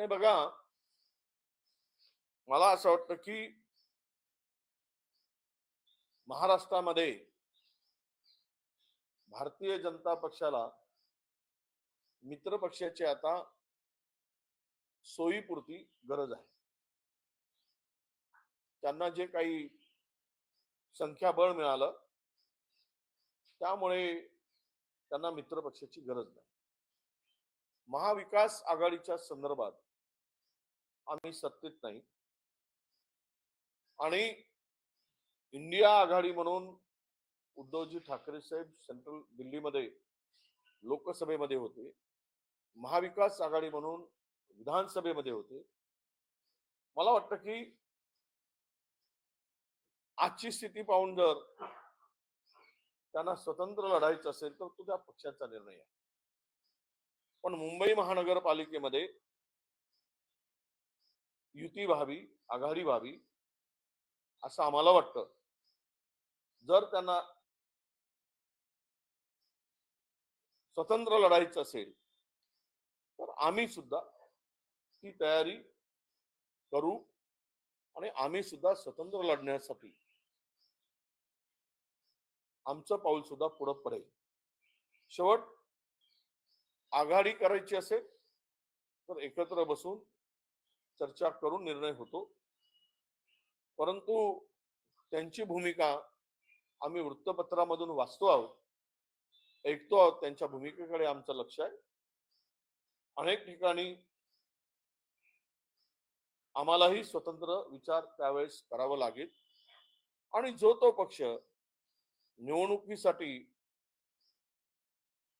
नाही बघा. मला असं वाटतं की महाराष्ट्रामध्ये भारतीय जनता पक्षाला मित्र पक्षाची आता सोयीपुरती गरज आहे. त्यांना जे काही संख्याबळ मिळालं त्यामुळे त्यांना मित्र पक्षाची गरज नाही. महाविकास आघाडीच्या संदर्भात आम्ही सत्तेत नाही. आणि इंडिया आघाडी म्हणून उद्धवजी ठाकरे साहेब सेंट्रल दिल्लीमध्ये लोकसभेमध्ये होते. महाविकास आघाडी म्हणून विधानसभेमध्ये होते. मला वाटतं की आजची स्थिती पाहून जर त्यांना स्वतंत्र लढायचं असेल तर तो त्या पक्षाचा निर्णय आहे. पण मुंबई महानगरपालिकेमध्ये युती व्हावी आघाडी व्हावी असं आम्हाला वाटतं. जर त्यांना स्वतंत्र लढायचं असेल तर आम्ही सुद्धा ती तयारी करू आणि आम्ही सुद्धा स्वतंत्र लढण्यासाठी आमचं पाऊल सुद्धा पुढं पडेल. शेवट आघाडी करायची असेल तर एकत्र बसून चर्चा करून निर्णय होतो. परंतु त्यांची भूमिका आम्ही वृत्तपत्रामधून वाचतो आहोत. ऐकतो आहोत त्यांच्या भूमिकेकडे आमचं लक्ष आहे. अनेक ठिकाणी आम्हालाही स्वतंत्र विचार त्यावेळेस करावा लागेल. आणि जो तो पक्ष निवडणुकीसाठी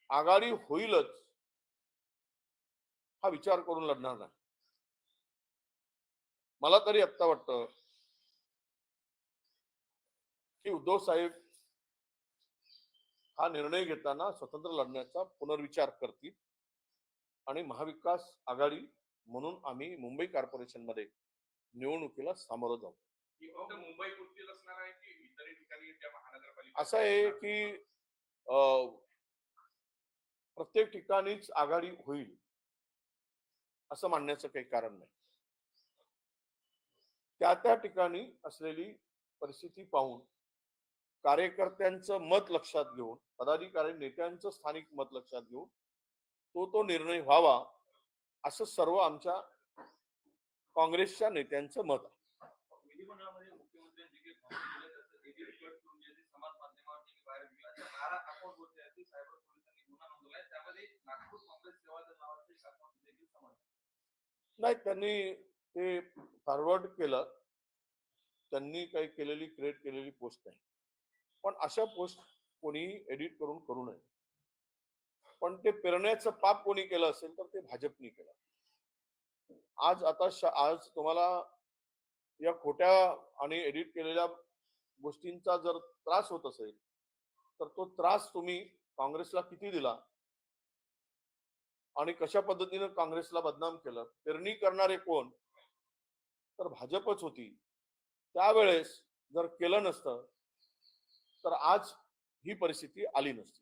आघाडी होईलच हा विचार करून लढणार नाही. मला तरी आत्ता वाटतं की उद्धव साहेब हा निर्णय घेताना स्वतंत्र लढण्याचा पुनर्विचार करतील आणि महाविकास आघाडी म्हणून आम्ही मुंबई कॉर्पोरेशनमध्ये निवडणुकीला सामोरं जाऊ. असं आहे की प्रत्येक ठिकाणीच आघाडी होईल असं मानण्याचं काही कारण नाही. त्या त्या ठिकाणी असलेली परिस्थिती पाहून कार्यकर्त्यांचं मत लक्षात घेऊन पदाधिकारी नेत्यांचं स्थानिक मत लक्षात घेऊन तो तो निर्णय व्हावा असं सर्व आमच्या काँग्रेसच्या नेत्यांचं मत आहे. नाही त्यांनी ते फॉरवर्ड केलं त्यांनी काही केलेली क्रिएट केलेली पोस्ट नाही. पण अशा पोस्ट कोणी एडिट करून करू नये. पण ते पेरण्याचं पाप कोणी केलं असेल तर ते भाजपनी केलं. आज आता आज तुम्हाला या खोट्या आणि एडिट केलेल्या गोष्टींचा जर त्रास होत असेल तर तो त्रास तुम्ही काँग्रेसला किती दिला? आणि कशा पद्धतीनं काँग्रेसला बदनाम केलं? पेरणी करणारे कोण? तर भाजपच होती. त्यावेळेस जर केलं नसतं तर आज ही परिस्थिती आली नसती.